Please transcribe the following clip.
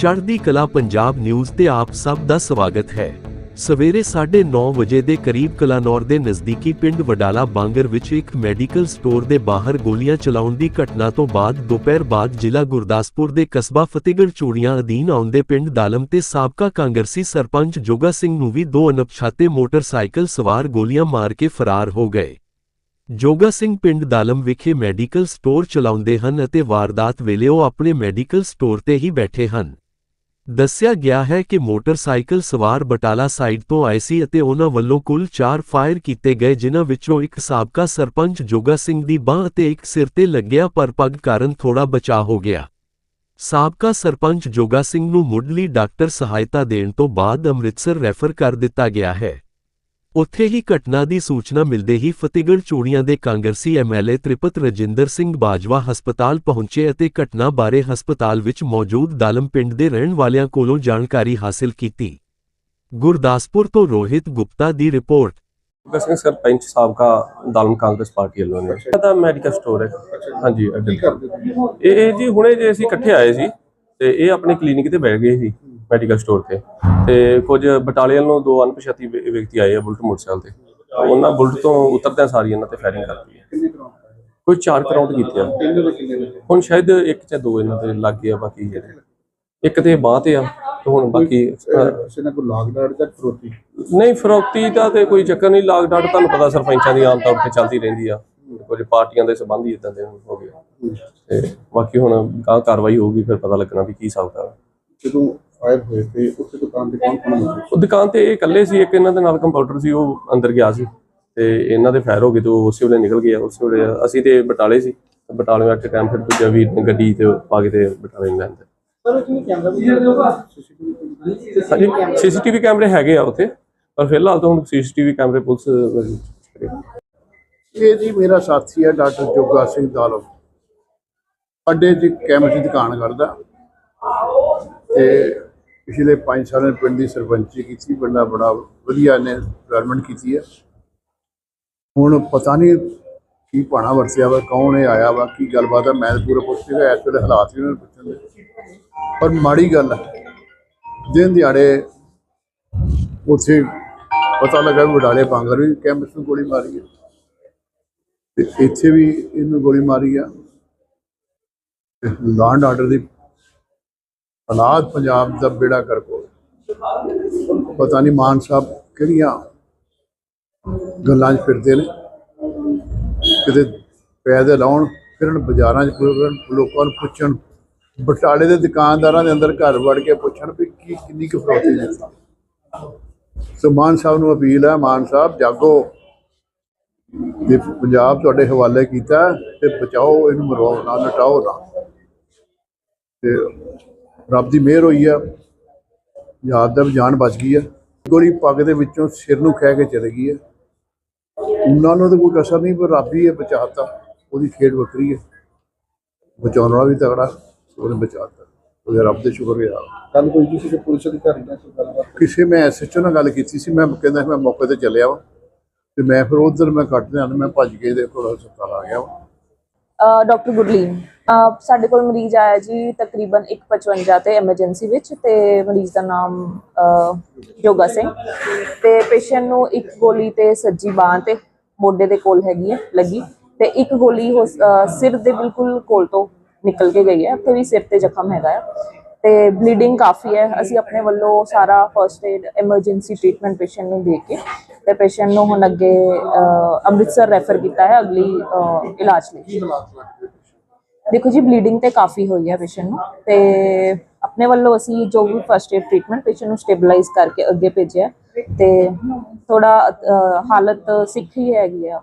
ਚੜ੍ਹਦੀ ਕਲਾ ਪੰਜਾਬ ਨਿਊਜ਼ ਤੇ ਆਪ ਸਭ ਦਾ ਸਵਾਗਤ ਹੈ। ਸਵੇਰੇ 9:30 ਵਜੇ ਦੇ ਕਰੀਬ ਕਲਾਨੌਰ ਦੇ ਨਜ਼ਦੀਕੀ ਪਿੰਡ ਵਡਾਲਾ ਬਾਂਗਰ ਵਿੱਚ ਇੱਕ ਮੈਡੀਕਲ ਸਟੋਰ ਦੇ ਬਾਹਰ ਗੋਲੀਆਂ ਚਲਾਉਣ ਦੀ ਘਟਨਾ ਤੋਂ ਬਾਅਦ ਦੁਪਹਿਰ ਬਾਅਦ ਜ਼ਿਲ੍ਹਾ ਗੁਰਦਾਸਪੁਰ ਦੇ ਕਸਬਾ ਫਤਿਹਗੜ੍ਹ ਚੂੜੀਆਂ ਅਧੀਨ ਆਉਂਦੇ ਪਿੰਡ ਦਾਲਮ ਤੇ ਸਾਬਕਾ ਕਾਂਗਰਸੀ ਸਰਪੰਚ ਜੋਗਾ ਸਿੰਘ ਨੂੰ ਵੀ ਦੋ ਅਣਪਛਾਤੇ ਮੋਟਰਸਾਈਕਲ ਸਵਾਰ ਗੋਲੀਆਂ ਮਾਰ ਕੇ ਫਰਾਰ ਹੋ ਗਏ। ਜੋਗਾ ਸਿੰਘ ਪਿੰਡ ਦਾਲਮ ਵਿਖੇ ਮੈਡੀਕਲ ਸਟੋਰ ਚਲਾਉਂਦੇ ਹਨ ਅਤੇ ਵਾਰਦਾਤ ਵੇਲੇ ਉਹ ਆਪਣੇ ਮੈਡੀਕਲ ਸਟੋਰ ਤੇ ਹੀ ਬੈਠੇ ਹਨ। ਦੱਸਿਆ ਗਿਆ ਹੈ ਕਿ ਮੋਟਰਸਾਈਕਲ ਸਵਾਰ ਬਟਾਲਾ ਸਾਈਡ ਤੋਂ ਆਏ ਸੀ ਅਤੇ ਉਹਨਾਂ ਵੱਲੋਂ ਕੁੱਲ 4 ਫਾਇਰ ਕੀਤੇ ਗਏ, ਜਿਨ੍ਹਾਂ ਵਿੱਚੋਂ ਇੱਕ ਸਾਬਕਾ ਸਰਪੰਚ ਜੋਗਾ ਸਿੰਘ ਦੀ ਬਾਹ ਅਤੇ ਇੱਕ ਸਿਰ ਤੇ ਲੱਗਿਆ ਪਰ ਪੱਗ ਕਾਰਨ ਥੋੜਾ ਬਚਾਅ ਹੋ ਗਿਆ। ਸਾਬਕਾ ਸਰਪੰਚ ਜੋਗਾ ਸਿੰਘ ਨੂੰ ਮੁੱਢਲੀ ਡਾਕਟਰ ਸਹਾਇਤਾ ਦੇਣ ਤੋਂ ਬਾਅਦ ਅੰਮ੍ਰਿਤਸਰ ਰੈਫਰ ਕਰ ਦਿੱਤਾ ਗਿਆ ਹੈ। ਉੱਥੇ ਹੀ ਘਟਨਾ ਦੀ ਸੂਚਨਾ ਮਿਲਦੇ ਹੀ ਫਤਿਹਗੜ੍ਹ ਚੂੜੀਆਂ ਦੇ ਕਾਂਗਰਸੀ ਐਮਐਲਏ ਤ੍ਰਿਪਤ ਰਜਿੰਦਰ ਸਿੰਘ ਬਾਜਵਾ ਹਸਪਤਾਲ ਪਹੁੰਚੇ ਅਤੇ ਘਟਨਾ ਬਾਰੇ ਹਸਪਤਾਲ ਵਿੱਚ ਮੌਜੂਦ ਦਾਲਮ ਪਿੰਡ ਦੇ ਰਹਿਣ ਵਾਲਿਆਂ ਕੋਲੋਂ ਜਾਣਕਾਰੀ ਹਾਸਲ ਕੀਤੀ। ਗੁਰਦਾਸਪੁਰ ਤੋਂ ਰੋਹਿਤ ਗੁਪਤਾ ਦੀ ਰਿਪੋਰਟ। ਸਿੰਘ ਸਰਪੰਚ ਸਾਬਕਾ ਦਾਲਮ ਕਾਂਗਰਸ ਪਾਰਟੀ ਵੱਲੋਂ ਨੇ। ਇਹਦਾ ਮੈਡੀਕਲ ਸਟੋਰ ਹੈ। ਹਾਂਜੀ ਅੱਡੇ ਇਹ ਜੀ ਹੁਣੇ ਜੇ ਅਸੀਂ ਇਕੱਠੇ ਆਏ ਸੀ ਤੇ ਇਹ ਆਪਣੇ ਕਲੀਨਿਕ ਤੇ ਬੈਠ ਗਏ ਸੀ। ਮੈਡੀਕਲ ਸਟੋਰ ਤੇ। ਤੇ ਕੁਝ ਬਟਾਲੀਅਨ ਨੂੰ ਦੋ ਅਣਪਛਾਤੀ ਵਿਅਕਤੀ ਆਏ ਆ ਬੁਲਟ ਮੋਟਰਸਾਈਕਲ ਤੇ। ਉਹਨਾਂ ਬੁਲਟ ਤੋਂ ਉਤਰਦਿਆਂ ਸਾਰੀ ਇਹਨਾਂ ਤੇ ਫਾਇਰਿੰਗ ਕਰਤੀ ਹੈ। ਕੋਈ ਚਾਰ ਕਰਾਉਂਟ ਕੀਤੇ ਆ। ਹੁਣ ਸ਼ਾਇਦ ਇੱਕ ਜਾਂ ਦੋ ਇਹਨਾਂ ਦੇ ਲੱਗ ਗਏ ਆ ਬਾਕੀ ਜਿਹੜੇ। ਇੱਕ ਤੇ ਬਾਂਹ ਤੇ ਆ ਤੇ ਹੁਣ ਬਾਕੀ ਅਹ, ਕਿਸੇ ਨੇ ਕੋਈ ਲਾਗ ਡਾਟ ਜਾਂ ਫਰੋਤੀ? ਨਹੀਂ ਫਰੋਕਤੀ ਦਾ ਤੇ ਕੋਈ ਚੱਕਰ ਨਹੀਂ ਲਾਗ ਡਾਟ ਤੁਹਾਨੂੰ ਪਤਾ ਸਰਪੰਚਾਂ ਦੀ ਆਮ ਤੌਰ ਤੇ ਚੱਲਦੀ ਰਹਿੰਦੀ ਆ। ਕੁਝ ਪਾਰਟੀਆਂ ਦੇ ਸੰਬੰਧ ਹੀ ਇਦਾਂ ਦੇ ਹੋ ਗਏ। ਤੇ ਬਾਕੀ ਹੁਣ ਗਾਂ ਕਾਰਵਾਈ ਹੋਊਗੀ ਫਿਰ ਪਤਾ ਲੱਗਣਾ ਵੀ ਕੀ ਹਿਸਾਬ ਦਾ ਜਦੋਂ ਫਾਇਰ ਹੋਏ ਤੇ ਉੱਥੇ ਦੁਕਾਨ ਤੇ ਕੌਣ ਕੌਣ ਮੌਜੂਦ ਉਹ ਦੁਕਾਨ ਤੇ ਇਹ ਇਕੱਲੇ ਸੀ ਇੱਕ ਇਹਨਾਂ ਦੇ ਨਾਲ ਕੰਪਿਊਟਰ ਸੀ ਉਹ ਅੰਦਰ ਗਿਆ ਸੀ ਤੇ ਇਹਨਾਂ ਦੇ ਫਾਇਰ ਹੋ ਗਏ ਤੇ ਉਹ ਉਸੇ ਵੇਲੇ ਨਿਕਲ ਗਏ ਉਸੇ ਵੇਲੇ ਅਸੀਂ ਤੇ ਬਟਾਲੇ ਸੀ ਤੇ ਬਟਾਲੇ ਆ ਕੇ ਟਾਈਮ ਫਿਰ ਦੂਜਾ ਵੀਰ ਨੇ ਗੱਡੀ ਤੇ ਪਾ ਕੇ ਤੇ ਬਟਾਲੇ ਨੂੰ ਲੈਂਦੇ ਸੀਸੀਟੀਵੀ ਕੈਮਰੇ ਹੈਗੇ ਆ ਉੱਥੇ ਪਰ ਫਿਲਹਾਲ ਤਾਂ ਹੁਣ ਸੀਸੀਟੀਵੀ ਕੈਮਰੇ ਪੁਲਿਸ ਇਹ ਜੀ ਮੇਰਾ ਸਾਥੀ ਹੈ ਡਾਕਟਰ ਜੋਗਾ ਸਿੰਘ ਦਾਲਮ। ਅੱਡੇ 'ਚ ਕੈਮਰੇ ਦੀ ਦੁਕਾਨ ਕਰਦਾ। ਤੇ ਪਿਛਲੇ 5 ਸਾਲਾਂ ਪਿੰਡ ਦੀ ਸਰਪੰਚੀ ਕੀਤੀ ਬੰਦਾ ਬੜਾ ਵਧੀਆ ਨੇ ਡਿਵੈਲਪਮੈਂਟ ਕੀਤੀ ਹੈ। ਹੁਣ ਪਤਾ ਨਹੀਂ ਕੀ ਪਾਣਾ ਵਰਤਿਆ ਵਾ, ਕੌਣ ਇਹ ਆਇਆ ਵਾ, ਕੀ ਗੱਲਬਾਤ ਹੈ ਮੈਂ ਤਾਂ ਪੂਰਾ ਪੁੱਛ ਇਸ ਵੇਲੇ ਹਾਲਾਤ ਵੀ ਉਹਨਾਂ ਨੂੰ ਪੁੱਛਣ ਦੇ। ਪਰ ਮਾੜੀ ਗੱਲ ਹੈ ਦਿਨ ਦਿਹਾੜੇ ਉੱਥੇ ਪਤਾ ਲੱਗਾ ਵੀ ਵਡਾਲੇ ਪਾਂਗਰ ਵੀ ਕੈਂਪਸ ਨੂੰ ਗੋਲੀ ਮਾਰੀ ਹੈ। ਤੇ ਇੱਥੇ ਵੀ ਇਹਨੂੰ ਗੋਲੀ ਮਾਰੀ ਆ। ਤੇ ਲਾਂਡ ਆਰਡਰ ਦੀ ਹਾਲਾਤ ਪੰਜਾਬ ਦਾ ਬੇੜਾ ਕਰ ਕੋ ਪਤਾ ਨਹੀਂ ਮਾਨ ਸਾਹਿਬ ਕਿਹੜੀਆਂ ਗੱਲਾਂ 'ਚ ਫਿਰਦੇ ਨੇ। ਕਿਤੇ ਪੈਦਲ ਆਉਣ, ਫਿਰਨ, ਬਾਜ਼ਾਰਾਂ 'ਚ ਫਿਰਨ, ਲੋਕਾਂ ਨੂੰ ਪੁੱਛਣ, ਬਟਾਲੇ ਦੇ ਦੁਕਾਨਦਾਰਾਂ ਦੇ ਅੰਦਰ ਘਰ ਵੜ ਕੇ ਪੁੱਛਣ ਵੀ ਕੀ ਕਿੰਨੀ ਕੁ ਫਰੋਤੀ ਦਿੱਤੀ ਸੋ ਮਾਨ ਸਾਹਿਬ ਨੂੰ ਅਪੀਲ ਹੈ, ਮਾਨ ਸਾਹਿਬ ਜਾਗੋ। ਜੇ ਪੰਜਾਬ ਤੁਹਾਡੇ ਹਵਾਲੇ ਕੀਤਾ ਤੇ ਬਚਾਓ, ਇਹਨੂੰ ਮਰਵਾਓ ਨਾ ਲਟਾਓ ਨਾ। ਤੇ ਰੱਬ ਦੀ ਮਿਹਰ ਹੋਈ ਆ। ਯਾਦ ਦਾ ਜਾਨ ਬਚ ਗਈ ਆ। ਗੋਲੀ ਪੱਗ ਦੇ ਵਿੱਚੋਂ ਸਿਰ ਨੂੰ ਖਹਿ ਕੇ ਚਲੇ ਗਈ ਆ। ਉਹਨਾਂ ਨੂੰ ਤਾਂ ਕੋਈ ਕਸਰ ਨਹੀਂ ਪਰ ਰੱਬ ਹੀ ਹੈ ਬਚਾਤਾ। ਉਹਦੀ ਖੇਡ ਵੱਖਰੀ ਹੈ ਬਚਾਉਣ ਵਾਲਾ ਵੀ ਤਗੜਾ ਉਹਨੇ ਬਚਾਤਾ। ਉਹਦੇ ਰੱਬ ਦੇ ਸ਼ੁਕਰ ਹੈ ਕੱਲ ਕੋਈ ਕਿਸੇ ਪੁਲਿਸ ਅਧਿਕਾਰੀ ਨਾਲ ਕੋਈ ਗੱਲਬਾਤ ਕਿਸੇ ਮੈਂ ਐਸਐਚਓ ਨਾਲ ਗੱਲ ਕੀਤੀ ਸੀ ਮੈਂ ਕਹਿੰਦਾ ਮੈਂ ਮੌਕੇ ਤੇ ਚੱਲਿਆ ਵਾ। ਤੇ ਮੈਂ ਫਿਰ ਉਧਰ ਮੈਂ ਕੱਟ ਲਿਆ ਮੈਂ ਭੱਜ ਕੇ ਦੇ ਕੋਲ ਹਸਪਤਾਲ ਆ ਗਿਆ ਵਾ। ਡਾਕਟਰ ਗੁਰਲੀਨ। ਸਾਡੇ ਕੋਲ ਮਰੀਜ਼ ਆਇਆ ਜੀ ਤਕਰੀਬਨ 155 ਤੇ ਐਮਰਜੈਂਸੀ ਵਿੱਚ ਤੇ ਮਰੀਜ਼ ਦਾ ਨਾਮ ਅਹ, ਜੋਗਾ ਸਿੰਘ। ਤੇ ਪੇਸ਼ੈਂਟ ਨੂੰ ਇੱਕ ਗੋਲੀ ਤੇ ਸੱਜੀ ਬਾਹ ਤੇ ਮੋਢੇ ਦੇ ਕੋਲ ਹੈਗੀ ਹੈ ਲੱਗੀ। ਤੇ ਇੱਕ ਗੋਲੀ ਹੋ- ਸਿਰ ਦੇ ਬਿਲਕੁਲ ਕੋਲ ਤੋਂ ਨਿਕਲ ਕੇ ਗਈ ਹੈ ਉੱਥੇ ਵੀ ਸਿਰ ਤੇ ਜ਼ਖਮ ਹੈਗਾ ਹੈ। ਤੇ ਬਲੀਡਿੰਗ ਕਾਫੀ ਹੈ ਅਸੀਂ ਆਪਣੇ ਵੱਲੋਂ ਸਾਰਾ first aid emergency treatment patient ਨੂੰ ਦੇ ਕੇ ਤੇ ਪੇਸ਼ੈਂਟ ਨੂੰ ਹੁਣ ਅੱਗੇ ਅੰਮ੍ਰਿਤਸਰ ਰੈਫਰ ਕੀਤਾ ਹੈ ਅਗਲੀ ਇਲਾਜ ਲਈ। ਦੇਖੋ ਜੀ ਬਲੀਡਿੰਗ ਤੇ ਕਾਫੀ ਹੋਈ ਹੈ ਪੇਸ਼ੈਂਟ ਨੂੰ ਤੇ ਆਪਣੇ ਵੱਲੋਂ ਅਸੀਂ ਜੋ ਵੀ ਫਸਟ ਏਡ ਟ੍ਰੀਟਮੈਂਟ ਪੇਸ਼ੈਂਟ ਨੂੰ ਸਟੇਬਲਾਈਜ਼ ਕਰਕੇ ਅੱਗੇ ਭੇਜਿਆ ਤੇ ਥੋੜਾ ਹਾਲਤ ਸਿੱਖ ਹੀ ਹੈਗੀ ਆ।